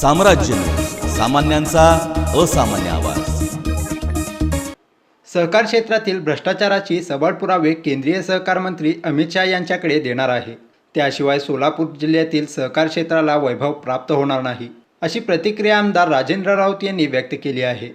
साम्राज्य सामान्यांचा असामान्य आवाज. सहकार क्षेत्रातील भ्रष्टाचाराची सबळ पुरावे केंद्रीय सहकार मंत्री अमित शहा यांच्याकडे देणार आहे. त्याशिवाय सोलापूर जिल्ह्यातील सहकार क्षेत्राला वैभव प्राप्त होणार नाही अशी प्रतिक्रिया आमदार राजेंद्र राऊत यांनी व्यक्त केली आहे.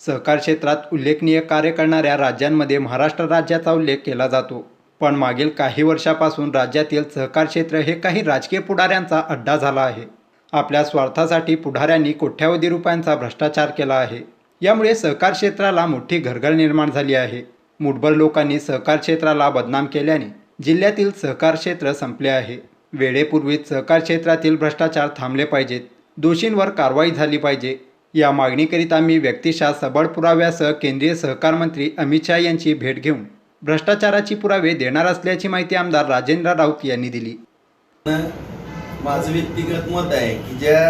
सहकार क्षेत्रात उल्लेखनीय कार्य करणाऱ्या राज्यांमध्ये महाराष्ट्र राज्याचा उल्लेख केला जातो पण मागील काही वर्षापासून राज्यातील सहकार क्षेत्र हे काही राजकीय पुढाऱ्यांचा अड्डा झाला आहे. आपल्या स्वार्थासाठी पुढाऱ्यांनी कोट्यावधी रुपयांचा भ्रष्टाचार केला आहे. यामुळे सहकार क्षेत्राला मोठी घरघर निर्माण झाली आहे. मुठभर लोकांनी सहकार क्षेत्राला बदनाम केल्याने जिल्ह्यातील सहकार क्षेत्र संपले आहे. वेळेपूर्वीच सहकार क्षेत्रातील भ्रष्टाचार थांबले पाहिजेत. दोषींवर कारवाई झाली पाहिजे. या मागणीकरिता मी व्यक्तिशः सबळ पुराव्यासह केंद्रीय सहकार मंत्री अमित शहा यांची भेट घेऊन भ्रष्टाचाराची पुरावे देणार असल्याची माहिती आमदार राजेंद्र राऊत यांनी दिली. माझं व्यक्तिगत मत आहे की ज्या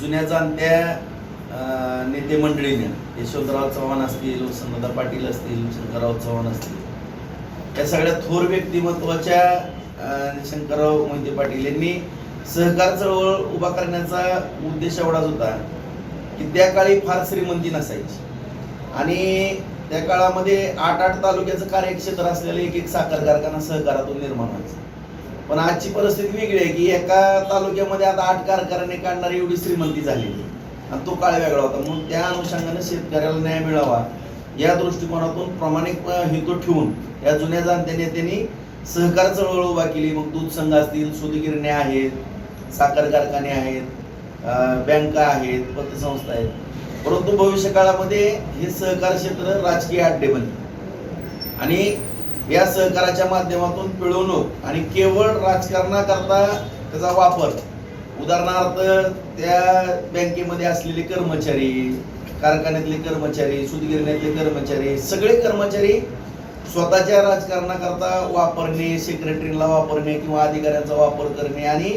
जुन्या जाणत्या नेते मंडळीने यशवंतराव चव्हाण असतील वसंतदा पाटील असतील शंकरराव चव्हाण असतील या सगळ्या थोर व्यक्तिमत्वाच्या शंकरराव मोहिते पाटील यांनी सहकार चळवळ उभा करण्याचा उद्देश एवढाच होता की त्या काळी फार श्रीमंती नसायची. आणि त्या काळामध्ये आठ आठ तालुक्याचं कार्यक्षेत्र असलेलं एक एक साखर कारखाना सहकारातून निर्माण व्हायचं. पण आजची परिस्थिती वेगळी आहे की एका तालुक्यामध्ये आता आठ कारखाने काढणारी एवढी श्रीमंती झालेली आहे. आणि तो काळ वेगळा होता. म्हणून त्या अनुषंगाने शेतकऱ्याला न्याय मिळावा या दृष्टिकोनातून प्रामाणिक हेतू ठेवून या जुन्या जाणत्या नेत्यांनी सहकार चळवळ उभा केली. मग दूध संघ असतील सुतगिरण्या आहेत साखर कारखाने आहेत बँका आहेत पतसंस्था आहेत. परंतु भविष्य काळामध्ये हे सहकार क्षेत्र राजकीय अड्डे बनले आणि या सहकाराच्या माध्यमातून पिळवणूक आणि केवळ राजकारणाकरता त्याचा वापर. उदाहरणार्थ त्या बँकेमध्ये असलेले कर्मचारी कारखान्यातले कर्मचारी सुतगिरण्यातले कर्मचारी सगळे कर्मचारी स्वतःच्या राजकारणाकरता वापरणे सेक्रेटरीला वापरणे किंवा अधिकाऱ्यांचा वापर करणे आणि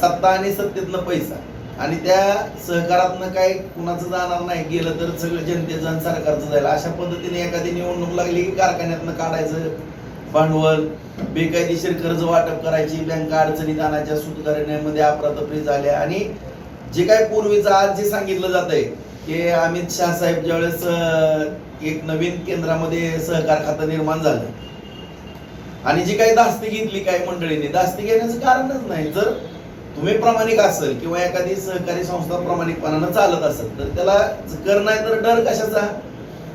सत्ता आणि सत्तेतला पैसा. आणि त्या सहकारातनं काय कुणाचं जाणार नाही गेलं तर सगळं जनतेचं आणि सरकारचं जाईल. अशा पद्धतीने एखादी निवडणूक लागली की कारखान्यातनं काढायचं भांडवल बेकायदेशीर कर्ज वाटप करायची बँका अडचणीत आणायच्या सुतकरण्यामध्ये अफरातफरी झाल्या आणि जे काय पूर्वीचं आज जे सांगितलं जात आहे की अमित शहा साहेब ज्यावेळेस एक नवीन केंद्रामध्ये सहकार खातं निर्माण झालं. आणि जी काही धास्ती घेतली काही मंडळींनी धास्ती घेण्याचं कारणच नाही. जर तुम्ही प्रामाणिक असेल किंवा एखादी सहकारी संस्था प्रामाणिकपणानं चालत असेल तर त्याला कर नाही तर डर कशाचा?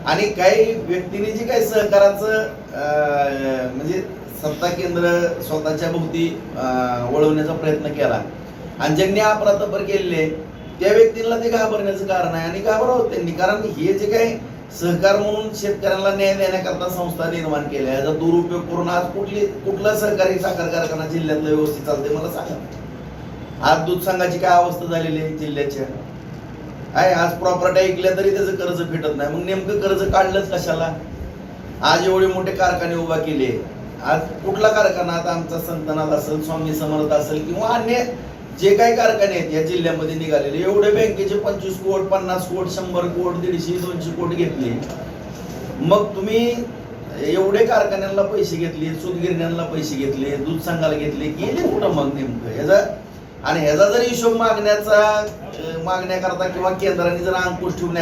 आणि काही व्यक्तींनी जे काही सहकाराचं म्हणजे सत्ता केंद्र स्वतःच्या भोवती वळवण्याचा प्रयत्न केला आणि ज्यांनी अपराधपर केलेले त्या व्यक्तींना ते घाबरण्याचं कारण आहे आणि घाबरावं त्यांनी. कारण हे जे काही सहकार म्हणून शेतकऱ्यांना न्याय देण्याकरता संस्था निर्माण केल्या याचा दुरुपयोग करून आज कुठली कुठला सहकारी साखर कारखाना जिल्ह्यातलं व्यवस्थित चालते मला सांगा. आज दूध संघाची काय अवस्था झालेली आहे जिल्ह्याच्या आहे आज प्रॉपर्टी ऐकल्या तरी त्याचं कर्ज फेटत नाही. मग नेमकं कर्ज काढलंच कशाला? आज एवढे मोठे कारखाने उभा केले. आज कुठला कारखाना? आता आमचा संतनाथ असेल स्वामी समर्थ असेल किंवा अन्य जे काही कारखाने आहेत या जिल्ह्यामध्ये निघालेले एवढे बँकेचे पंचवीस कोट पन्नास कोट शंभर कोट दीडशे दोनशे कोट घेतले. मग तुम्ही एवढे कारखान्यांना पैसे घेतले सूतगिरण्यांना पैसे घेतले दूध संघाला घेतले गेले कुठं मग नेमकं? ह्याचा आणि ह्याचा जर हिशोब मागण्याचा मागण्याकरता किंवा केंद्राने जर अंकुश ठेवण्या